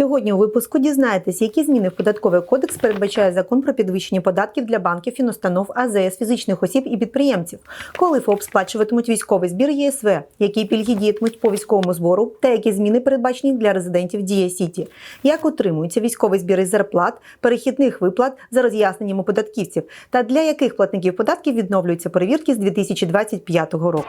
Сьогодні у випуску дізнаєтесь, які зміни в податковий кодекс передбачає закон про підвищення податків для банків, фінустанов, АЗС, фізичних осіб і підприємців, коли ФОП сплачуватимуть військовий збір ЄСВ, які пільги діятимуть по військовому збору? Та які зміни передбачені для резидентів Дія Сіті, як отримується військовий збір із зарплат, перехідних виплат за роз'ясненнями податківців? Та для яких платників податків відновлюються перевірки з 2025 року.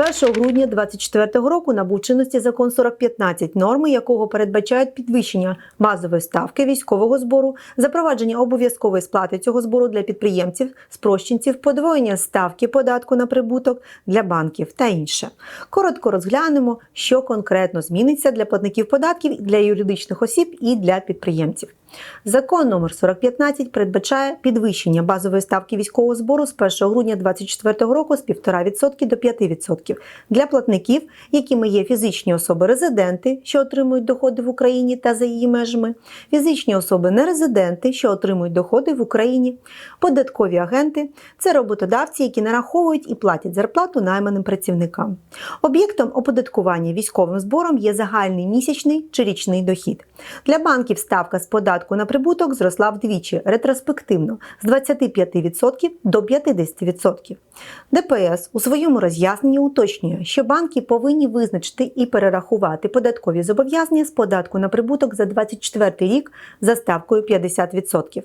1 грудня 2024 року набув чинності закон 4015, норми якого передбачають підвищення базової ставки військового збору, запровадження обов'язкової сплати цього збору для підприємців, спрощенців, подвоєння ставки податку на прибуток для банків та інше. Коротко розглянемо, що конкретно зміниться для платників податків, для юридичних осіб і для підприємців. Закон номер 4015 передбачає підвищення базової ставки військового збору з 1 грудня 2024 року з 1,5% до 5% для платників, якими є фізичні особи-резиденти, що отримують доходи в Україні та за її межами, фізичні особи-нерезиденти, що отримують доходи в Україні, податкові агенти це роботодавці, які нараховують і платять зарплату найманим працівникам. Об'єктом оподаткування військовим збором є загальний місячний чи річний дохід. Для банків ставка з податку на прибуток зросла вдвічі ретроспективно з 25% до 50%. ДПС у своєму роз'ясненні уточнює, що банки повинні визначити і перерахувати податкові зобов'язання з податку на прибуток за 2024 рік за ставкою 50%.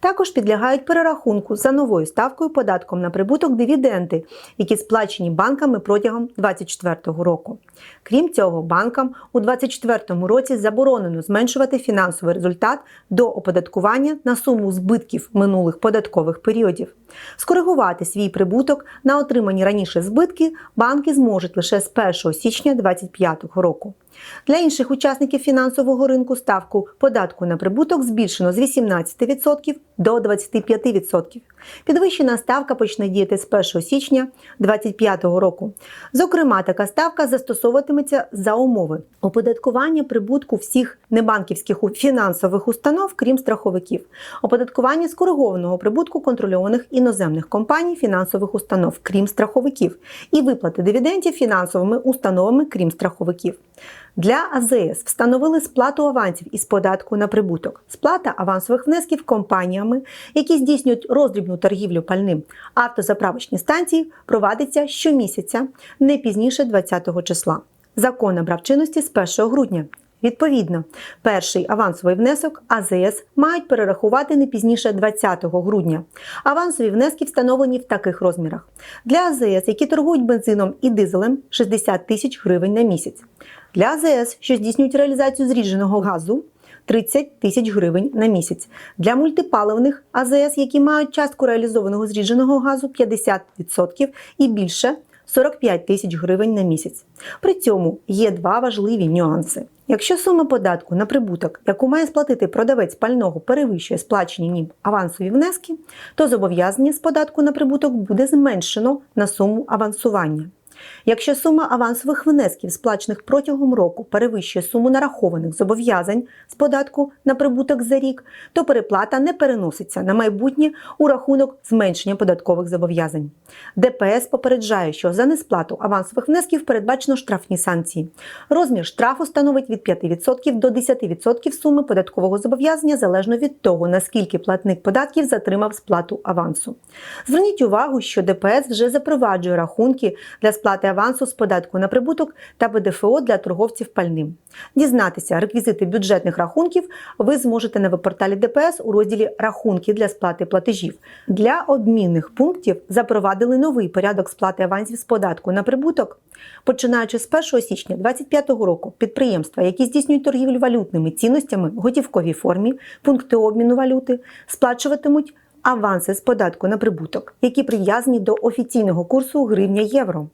Також підлягають перерахунку за новою ставкою податком на прибуток дивіденди, які сплачені банками протягом 2024 року. Крім цього, банкам у 2024 році заборонено зменшувати фінансовий результат до оподаткування на суму збитків минулих податкових періодів. Скоригувати свій прибуток на отримані раніше збитки банки зможуть лише з 1 січня 2025 року. Для інших учасників фінансового ринку ставку податку на прибуток збільшено з 18% до 25%. Підвищена ставка почне діяти з 1 січня 2025 року. Зокрема, така ставка застосовуватиметься за умови оподаткування прибутку всіх небанківських фінансових установ, крім страховиків, оподаткування скоригованого прибутку контрольованих іноземних компаній фінансових установ, крім страховиків, і виплати дивідендів фінансовими установами, крім страховиків. Для АЗС встановили сплату авансів із податку на прибуток, сплата авансових внесків компаніями, які здійснюють роздрібну торгівлю пальним. Автозаправочні станції провадиться щомісяця, не пізніше 20-го числа. Закон набрав чинності з 1 грудня. Відповідно, перший авансовий внесок АЗС мають перерахувати не пізніше 20 грудня. Авансові внески встановлені в таких розмірах. Для АЗС, які торгують бензином і дизелем 60 тисяч гривень на місяць. Для АЗС, що здійснюють реалізацію зрідженого газу 30 тисяч гривень на місяць. Для мультипаливних АЗС, які мають частку реалізованого зрідженого газу 50% і більше 45 тисяч гривень на місяць. При цьому є два важливі нюанси. Якщо сума податку на прибуток, яку має сплатити продавець пального, перевищує сплачені ним авансові внески, то зобов'язання з податку на прибуток буде зменшено на суму авансування. Якщо сума авансових внесків, сплачених протягом року, перевищує суму нарахованих зобов'язань з податку на прибуток за рік, то переплата не переноситься на майбутнє у рахунок зменшення податкових зобов'язань. ДПС попереджає, що за несплату авансових внесків передбачено штрафні санкції. Розмір штрафу становить від 5% до 10% суми податкового зобов'язання залежно від того, наскільки платник податків затримав сплату авансу. Зверніть увагу, що ДПС вже запроваджує рахунки для сплати сплати авансу з податку на прибуток та ПДФО для торговців пальним. Дізнатися реквізити бюджетних рахунків ви зможете на веб-порталі ДПС у розділі Рахунки для сплати платежів. Для обмінних пунктів запровадили новий порядок сплати авансів з податку на прибуток. Починаючи з 1 січня 2025 року, підприємства, які здійснюють торгівлю валютними цінностями в готівковій формі, пункти обміну валюти, сплачуватимуть аванси з податку на прибуток, які прив'язані до офіційного курсу гривня-євро.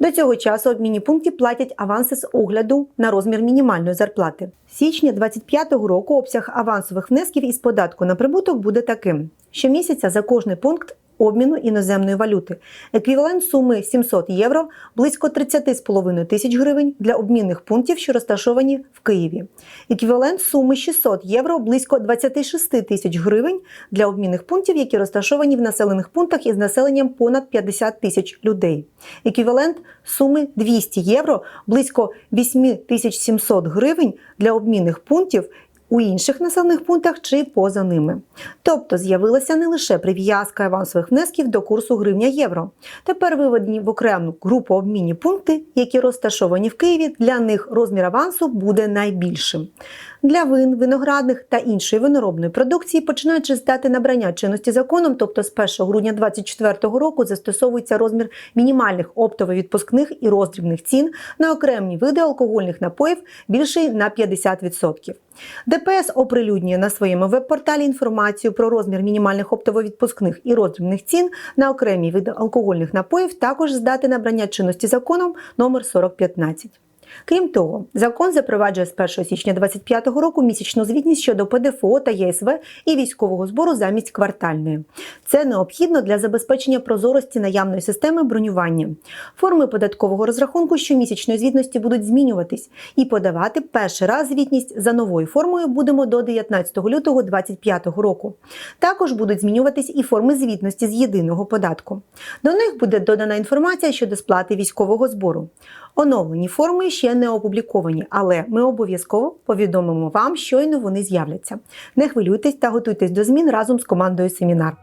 До цього часу обмінні пункти платять аванси з огляду на розмір мінімальної зарплати. З січня 2025 року обсяг авансових внесків із податку на прибуток буде таким: щомісяця за кожний пункт обміну іноземної валюти. Еквівалент суми 700 євро, близько 30,5 тисяч гривень для обмінних пунктів, що розташовані в Києві. Еквівалент суми 600 євро, близько 26 тисяч гривень для обмінних пунктів, які розташовані в населених пунктах із населенням понад 50 тисяч людей. Еквівалент суми 200 євро, близько 8700 гривень для обмінних пунктів, у інших населених пунктах чи поза ними. Тобто з'явилася не лише прив'язка авансових внесків до курсу гривня-євро. Тепер виведені в окрему групу обмінні пункти, які розташовані в Києві, для них розмір авансу буде найбільшим. Для вин, виноградних та іншої виноробної продукції, починаючи з дати набрання чинності законом, тобто з 1 грудня 2024 року, застосовується розмір мінімальних оптово-відпускних і роздрібних цін на окремі види алкогольних напоїв більший на 50%. ДПС оприлюднює на своєму веб-порталі інформацію про розмір мінімальних оптово-відпускних і роздрібних цін на окремі види алкогольних напоїв, також з дати набрання чинності законом номер 4015. Крім того, закон запроваджує з 1 січня 2025 року місячну звітність щодо ПДФО та ЄСВ і військового збору замість квартальної. Це необхідно для забезпечення прозорості наявної системи бронювання. Форми податкового розрахунку щомісячної звітності будуть змінюватись і подавати перший раз звітність за новою формою будемо до 19 лютого 2025 року. Також будуть змінюватись і форми звітності з єдиного податку. До них буде додана інформація щодо сплати військового збору. Оновлені форми ще не опубліковані, але ми обов'язково повідомимо вам, щойно вони з'являться. Не хвилюйтесь та готуйтесь до змін разом з командою семінар.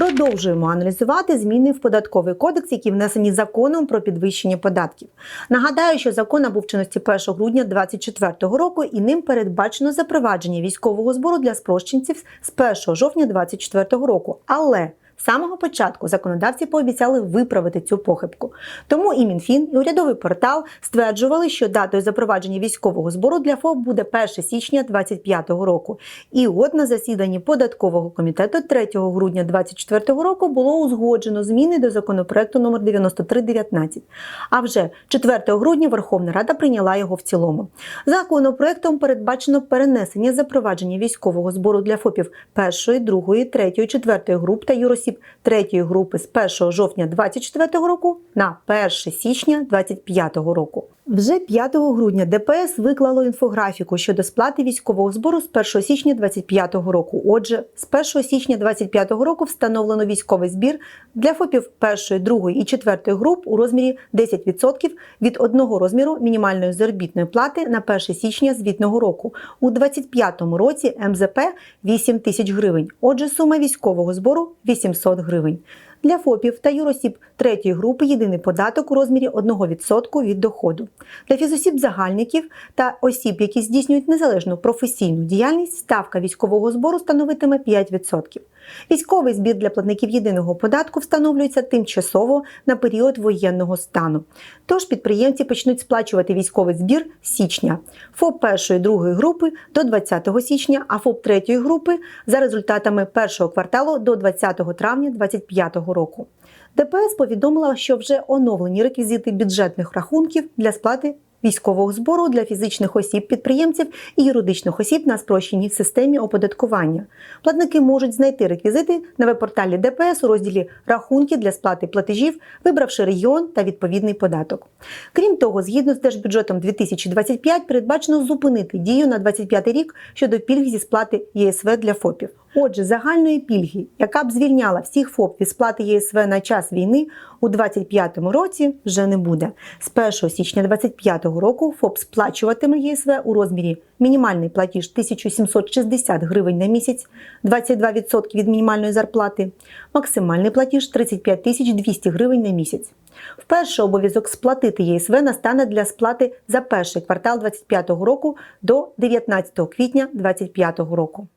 Продовжуємо аналізувати зміни в податковий кодекс, які внесені законом про підвищення податків. Нагадаю, що закон набув чинності 1 грудня 2024 року, і ним передбачено запровадження військового збору для спрощенців з 1 жовтня 2024 року. Але з самого початку законодавці пообіцяли виправити цю похибку. Тому і МінФін, і урядовий портал стверджували, що датою запровадження військового збору для ФОП буде 1 січня 2025 року. І от на засіданні податкового комітету 3 грудня 2024 року було узгоджено зміни до законопроекту номер 9319. А вже 4 грудня Верховна Рада прийняла його в цілому. Законопроектом передбачено перенесення запровадження військового збору для ФОПів 1, 2, 3, 4 груп та юросіб третьої групи з 1 жовтня 2024 року на 1 січня 2025 року. Вже 5 грудня ДПС виклало інфографіку щодо сплати військового збору з 1 січня 2025 року. Отже, з 1 січня 2025 року встановлено військовий збір для ФОПів 1, 2 і 4 груп у розмірі 10% від одного розміру мінімальної заробітної плати на 1 січня звітного року. У 2025 році МЗП 8 тисяч гривень. Отже, сума військового збору 800 гривень. Для ФОПів та юросіб третьої групи єдиний податок у розмірі 1% від доходу. Для фізосіб-загальників та осіб, які здійснюють незалежну професійну діяльність, ставка військового збору становитиме 5%. Військовий збір для платників єдиного податку встановлюється тимчасово на період воєнного стану. Тож підприємці почнуть сплачувати військовий збір з січня, ФОП першої другої групи до 20 січня, а ФОП третьої групи за результатами першого кварталу до 20 травня 2025 року. ДПС повідомила, що вже оновлені реквізити бюджетних рахунків для сплати військового збору для фізичних осіб, підприємців і юридичних осіб на спрощеній системі оподаткування. Платники можуть знайти реквізити на веб-порталі ДПС у розділі Рахунки для сплати платежів, вибравши регіон та відповідний податок. Крім того, згідно з держбюджетом 2025 передбачено зупинити дію на 2025 рік щодо пільг зі сплати ЄСВ для ФОПів. Отже, загальної пільги, яка б звільняла всіх ФОП від сплати ЄСВ на час війни, у 2025 році вже не буде. З 1 січня 2025 року ФОП сплачуватиме єСВ у розмірі мінімальний платіж 1760 гривень на місяць, 22% від мінімальної зарплати, максимальний платіж 35 200 гривень на місяць. Вперше обов'язок сплатити ЄСВ настане для сплати за перший квартал 2025 року до 19 квітня 2025 року.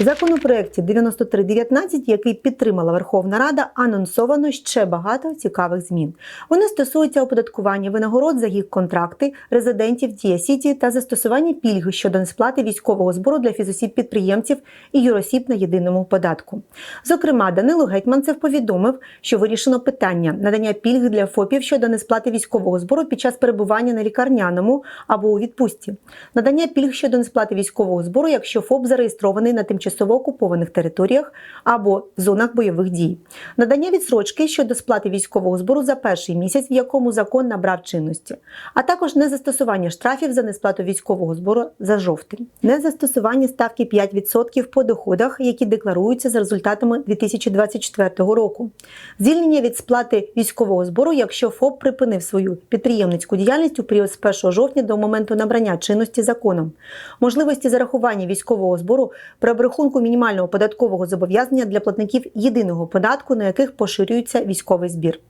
В законопроекті 9319, який підтримала Верховна Рада, анонсовано ще багато цікавих змін. Вони стосуються оподаткування винагород за їх контракти, резидентів Дія Сіті та застосування пільги щодо несплати військового збору для фізосіб підприємців і юросіб на єдиному податку. Зокрема, Данило Гетьманцев повідомив, що вирішено питання надання пільги для ФОПів щодо несплати військового збору під час перебування на лікарняному або у відпустці, надання пільг щодо несплати військового збору, якщо ФОП зареєстрований на тимчасово окупованих територіях або в зонах бойових дій, надання відсрочки щодо сплати військового збору за перший місяць, в якому закон набрав чинності, а також незастосування штрафів за несплату військового збору за жовтень, незастосування ставки 5% по доходах, які декларуються за результатами 2024 року, звільнення від сплати військового збору, якщо ФОП припинив свою підприємницьку діяльність у період з 1 жовтня до моменту набрання чинності законом, можливості зарахування військового збору при обрахунку мінімального податкового зобов'язання для платників єдиного податку, на яких поширюється військовий збір,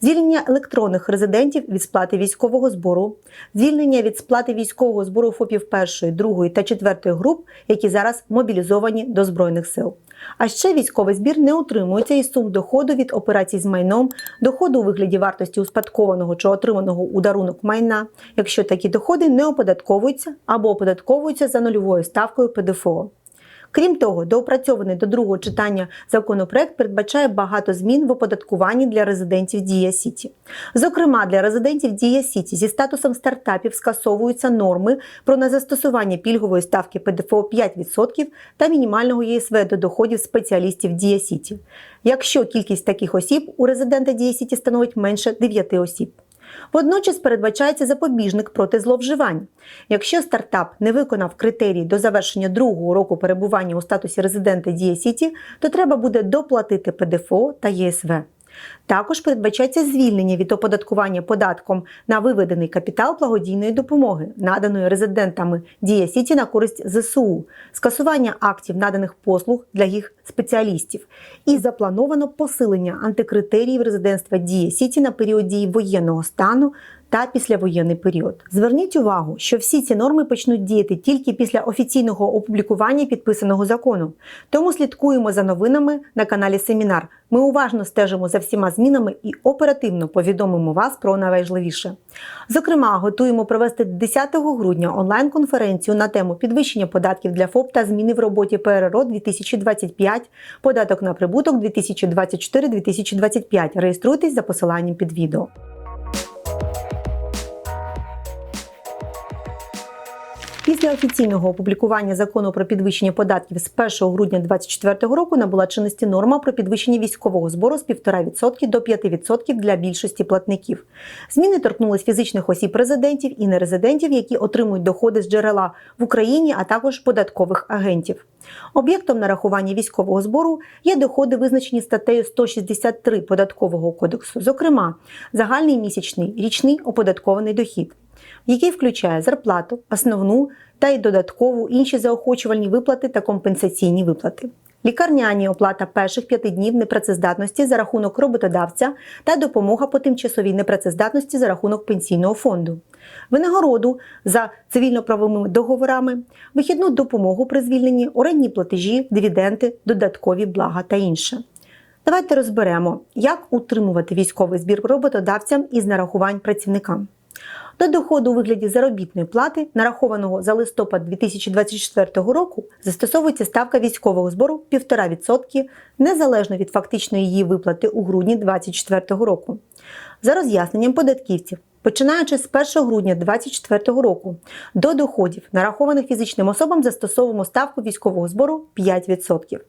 звільнення електронних резидентів від сплати військового збору, звільнення від сплати військового збору ФОПів першої, другої та четвертої груп, які зараз мобілізовані до збройних сил. А ще військовий збір не утримується із сум доходу від операцій з майном, доходу у вигляді вартості успадкованого чи отриманого у дарунок майна, якщо такі доходи не оподатковуються або оподатковуються за нульовою ставкою ПДФО. Крім того, доопрацьований до другого читання законопроект передбачає багато змін в оподаткуванні для резидентів Дія Сіті. Зокрема, для резидентів Дія Сіті зі статусом стартапів скасовуються норми про незастосування пільгової ставки ПДФО 5% та мінімального ЄСВ до доходів спеціалістів Дія Сіті, якщо кількість таких осіб у резидента Дія Сіті становить менше 9 осіб. Водночас передбачається запобіжник проти зловживань. Якщо стартап не виконав критерії до завершення другого року перебування у статусі резидента Дія Сіті, то треба буде доплатити ПДФО та ЄСВ. Також передбачається звільнення від оподаткування податком на виведений капітал благодійної допомоги, наданої резидентами Дія Сіті на користь ЗСУ, скасування актів наданих послуг для їх спеціалістів, і заплановано посилення антикритеріїв резидентства Дія Сіті на період дії воєнного стану. Та післявоєнний період. Зверніть увагу, що всі ці норми почнуть діяти тільки після офіційного опублікування підписаного закону. Тому слідкуємо за новинами на каналі Семінар. Ми уважно стежимо за всіма змінами і оперативно повідомимо вас про найважливіше. Зокрема, готуємо провести 10 грудня онлайн-конференцію на тему підвищення податків для ФОП та зміни в роботі ПРРО 2025, податок на прибуток 2024-2025. Реєструйтесь за посиланням під відео. Після офіційного опублікування закону про підвищення податків з 1 грудня 2024 року набула чинності норма про підвищення військового збору з 1,5% до 5% для більшості платників. Зміни торкнулись фізичних осіб резидентів і нерезидентів, які отримують доходи з джерела в Україні, а також податкових агентів. Об'єктом нарахування військового збору є доходи, визначені статтею 163 податкового кодексу, зокрема, загальний місячний річний оподаткований дохід який включає зарплату, основну та й додаткову інші заохочувальні виплати та компенсаційні виплати. Лікарняні оплата перших п'яти днів непрацездатності за рахунок роботодавця та допомога по тимчасовій непрацездатності за рахунок пенсійного фонду, винагороду за цивільно-правовими договорами, вихідну допомогу при звільненні, орендні платежі, дивіденти, додаткові блага та інше. Давайте розберемо, як утримувати військовий збір роботодавцям із нарахувань працівникам. До доходу у вигляді заробітної плати, нарахованого за листопад 2024 року, застосовується ставка військового збору 1,5% незалежно від фактичної її виплати у грудні 2024 року. За роз'ясненням податківців, починаючи з 1 грудня 2024 року, до доходів, нарахованих фізичним особам, застосовуємо ставку військового збору 5%.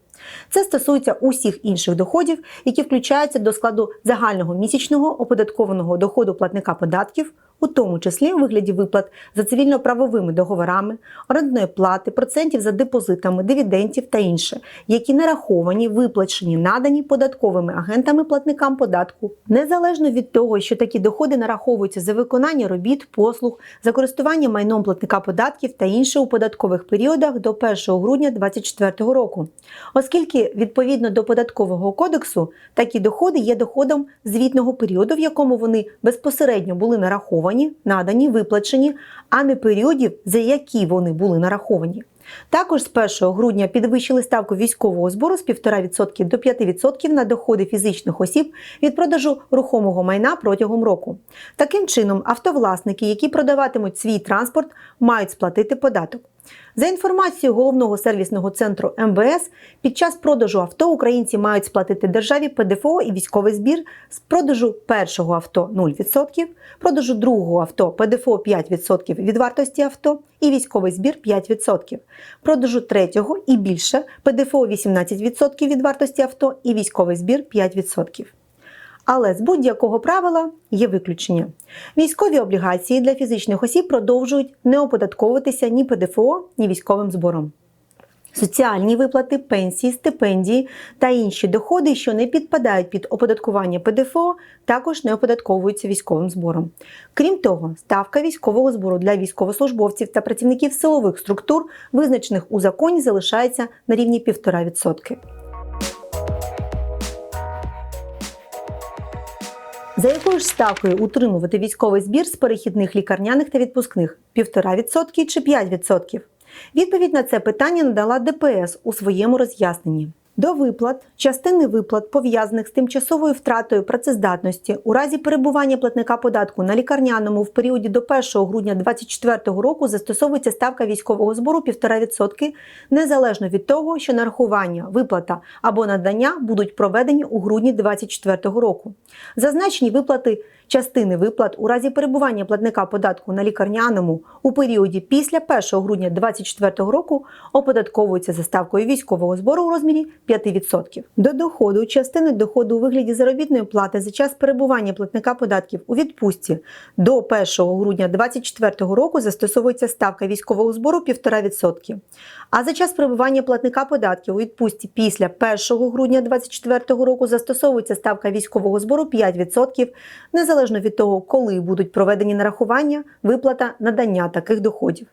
Це стосується усіх інших доходів, які включаються до складу загального місячного оподаткованого доходу платника податків, у тому числі у вигляді виплат за цивільно-правовими договорами, орендної плати, процентів за депозитами, дивідентів та інше, які нараховані, виплачені, надані податковими агентами платникам податку, незалежно від того, що такі доходи нараховуються за виконання робіт, послуг, за користування майном платника податків та інше у податкових періодах до 1 грудня 2024 року. Оскільки відповідно до податкового кодексу такі доходи є доходом звітного періоду, в якому вони безпосередньо були нараховані нараховані, надані, виплачені, а не періодів, за які вони були нараховані. Також з 1 грудня підвищили ставку військового збору з 1,5% до 5% на доходи фізичних осіб від продажу рухомого майна протягом року. Таким чином, автовласники, які продаватимуть свій транспорт, мають сплатити податок. За інформацією головного сервісного центру МВС, під час продажу авто українці мають сплатити державі ПДФО і військовий збір з продажу першого авто 0%, продажу другого авто ПДФО 5% від вартості авто і військовий збір 5%, продажу третього і більше ПДФО 18% від вартості авто і військовий збір 5%. Але з будь-якого правила є виключення. Військові облігації для фізичних осіб продовжують не оподатковуватися ні ПДФО, ні військовим збором. Соціальні виплати, пенсії, стипендії та інші доходи, що не підпадають під оподаткування ПДФО, також не оподатковуються військовим збором. Крім того, ставка військового збору для військовослужбовців та працівників силових структур, визначених у законі, залишається на рівні 1,5%. За якою ж ставкою утримувати військовий збір з перехідних лікарняних та відпускних 1,5% чи 5%? Відповідь на це питання надала ДПС у своєму роз'ясненні. До виплат, частини виплат, пов'язаних з тимчасовою втратою працездатності у разі перебування платника податку на лікарняному в періоді до 1 грудня 2024 року застосовується ставка військового збору 1,5% незалежно від того, що нарахування, виплата або надання будуть проведені у грудні 2024 року. Зазначені виплати частини виплат у разі перебування платника податку на лікарняному у періоді після 1 грудня 2024 року оподатковуються за ставкою військового збору у розмірі 5%. До доходу частини доходу у вигляді заробітної плати за час перебування платника податків у відпустці до 1 грудня 2024 року застосовується ставка військового збору 1,5%. А за час перебування платника податків у відпустці після 1 грудня 2024 року застосовується ставка військового збору 5%, незалежно від того, коли будуть проведені нарахування, виплата надання таких доходів.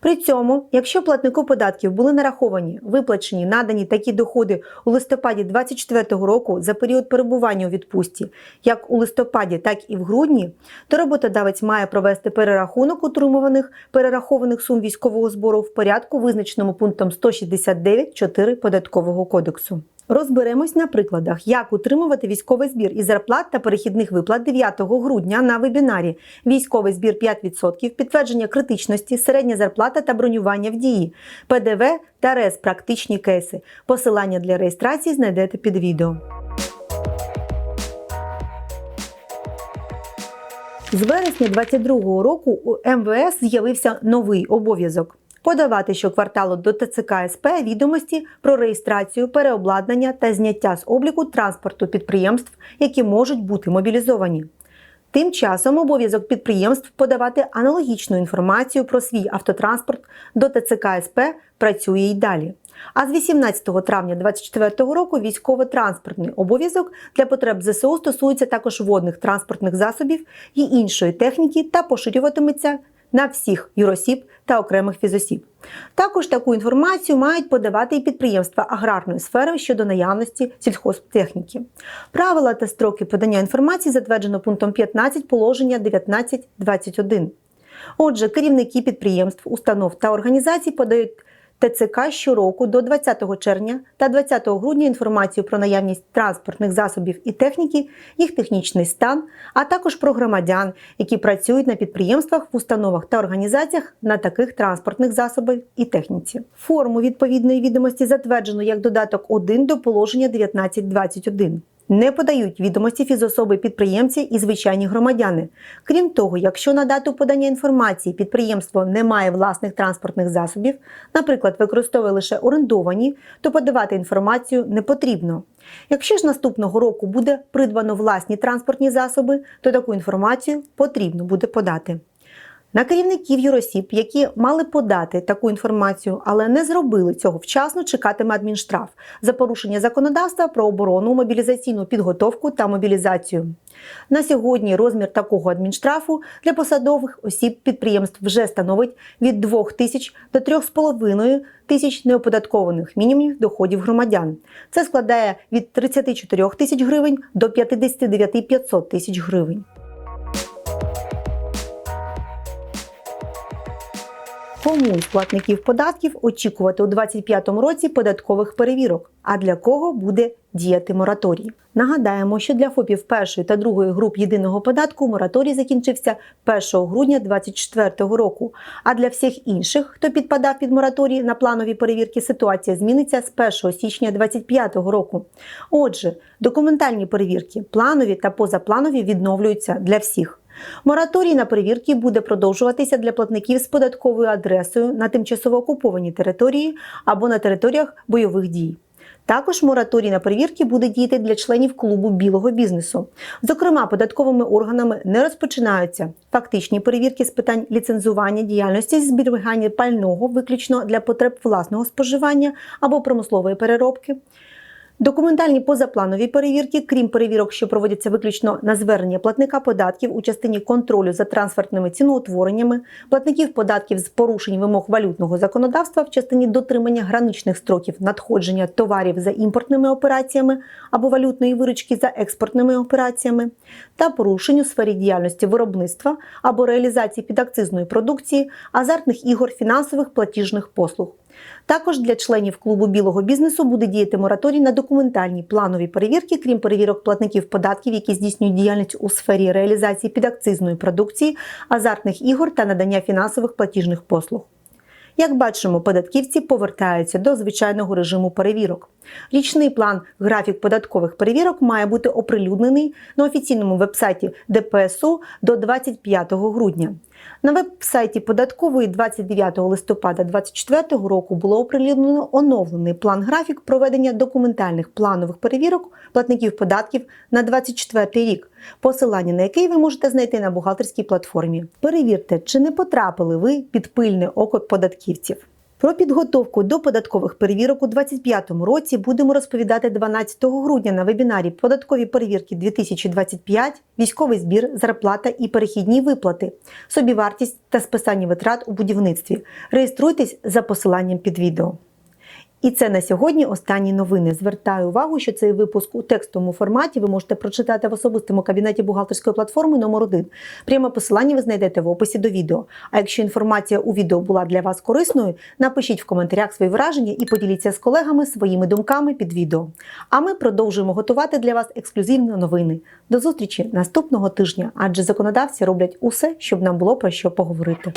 При цьому, якщо платнику податків були нараховані, виплачені, надані такі доходи у листопаді 2024 року за період перебування у відпустці, як у листопаді, так і в грудні, то роботодавець має провести перерахунок утримуваних перерахованих сум військового збору в порядку, визначеному пунктом 169.4 податкового кодексу. Розберемось на прикладах, як утримувати військовий збір із зарплат та перехідних виплат 9 грудня на вебінарі. Військовий збір 5%, підтвердження критичності, середня зарплата та бронювання в дії, ПДВ та РЕС практичні кейси. Посилання для реєстрації знайдете під відео. З вересня 2022 року у МВС з'явився новий обов'язок подавати щокварталу до ТЦК СП відомості про реєстрацію, переобладнання та зняття з обліку транспорту підприємств, які можуть бути мобілізовані. Тим часом обов'язок підприємств подавати аналогічну інформацію про свій автотранспорт до ТЦК СП працює й далі. А з 18 травня 2024 року військово-транспортний обов'язок для потреб ЗСУ стосується також водних транспортних засобів і іншої техніки та поширюватиметься на всіх юросіб та окремих фізосіб. Також таку інформацію мають подавати і підприємства аграрної сфери щодо наявності сільхозтехніки. Правила та строки подання інформації затверджено пунктом 15 положення 1921. Отже, керівники підприємств, установ та організацій подають ТЦК щороку до 20 червня та 20 грудня інформацію про наявність транспортних засобів і техніки, їх технічний стан, а також про громадян, які працюють на підприємствах, в установах та організаціях на таких транспортних засобах і техніці. Форму відповідної відомості затверджено як додаток 1 до положення 1921 не подають відомості фізособи підприємці і звичайні громадяни. Крім того, якщо на дату подання інформації підприємство не має власних транспортних засобів, наприклад, використовує лише орендовані, то подавати інформацію не потрібно. Якщо ж наступного року буде придбано власні транспортні засоби, то таку інформацію потрібно буде подати. На керівників юросіб, які мали подати таку інформацію, але не зробили цього вчасно, чекатиме адмінштраф за порушення законодавства про оборону, мобілізаційну підготовку та мобілізацію. На сьогодні розмір такого адмінштрафу для посадових осіб підприємств вже становить від 2 тисяч до 3,5 тисяч неоподаткованих мінімумів доходів громадян. Це складає від 34 тисяч гривень до 59 500 тисяч гривень. Кому платників податків очікувати у 2025 році податкових перевірок? А для кого буде діяти мораторій? Нагадаємо, що для ФОПів першої та другої груп єдиного податку мораторій закінчився 1 грудня 2024 року. А для всіх інших, хто підпадав під мораторій на планові перевірки, ситуація зміниться з 1 січня 2025 року. Отже, документальні перевірки, планові та позапланові відновлюються для всіх. Мораторій на перевірки буде продовжуватися для платників з податковою адресою на тимчасово окупованій території або на територіях бойових дій. Також мораторій на перевірки буде діяти для членів клубу білого бізнесу. Зокрема, податковими органами не розпочинаються фактичні перевірки з питань ліцензування діяльності зберігання пального виключно для потреб власного споживання або промислової переробки. Документальні позапланові перевірки, крім перевірок, що проводяться виключно на звернення платника податків у частині контролю за трансфертними ціноутвореннями, платників податків з порушень вимог валютного законодавства в частині дотримання граничних строків надходження товарів за імпортними операціями або валютної виручки за експортними операціями, та порушень у сфері діяльності виробництва або реалізації підакцизної продукції, азартних ігор, фінансових платіжних послуг. Також для членів клубу білого бізнесу буде діяти мораторій на документальні планові перевірки, крім перевірок платників податків, які здійснюють діяльність у сфері реалізації підакцизної продукції, азартних ігор та надання фінансових платіжних послуг. Як бачимо, податківці повертаються до звичайного режиму перевірок. Річний план графік податкових перевірок має бути оприлюднений на офіційному вебсайті ДПСУ до 25 грудня. На веб-сайті податкової 29 листопада 2024 року було оприлюднено оновлений план графік проведення документальних планових перевірок платників податків на 2024 рік, посилання на який ви можете знайти на бухгалтерській платформі. Перевірте, чи не потрапили ви під пильне око податківців. Про підготовку до податкових перевірок у 2025 році будемо розповідати 12 грудня на вебінарі Податкові перевірки 2025, військовий збір, зарплата і перехідні виплати, собівартість та списання витрат у будівництві. Реєструйтесь за посиланням під відео. І це на сьогодні останні новини. Звертаю увагу, що цей випуск у текстовому форматі ви можете прочитати в особистому кабінеті бухгалтерської платформи номер 1 Пряме посилання ви знайдете в описі до відео. А якщо інформація у відео була для вас корисною, напишіть в коментарях свої враження і поділіться з колегами своїми думками під відео. А ми продовжуємо готувати для вас ексклюзивні новини. До зустрічі наступного тижня, адже законодавці роблять усе, щоб нам було про що поговорити.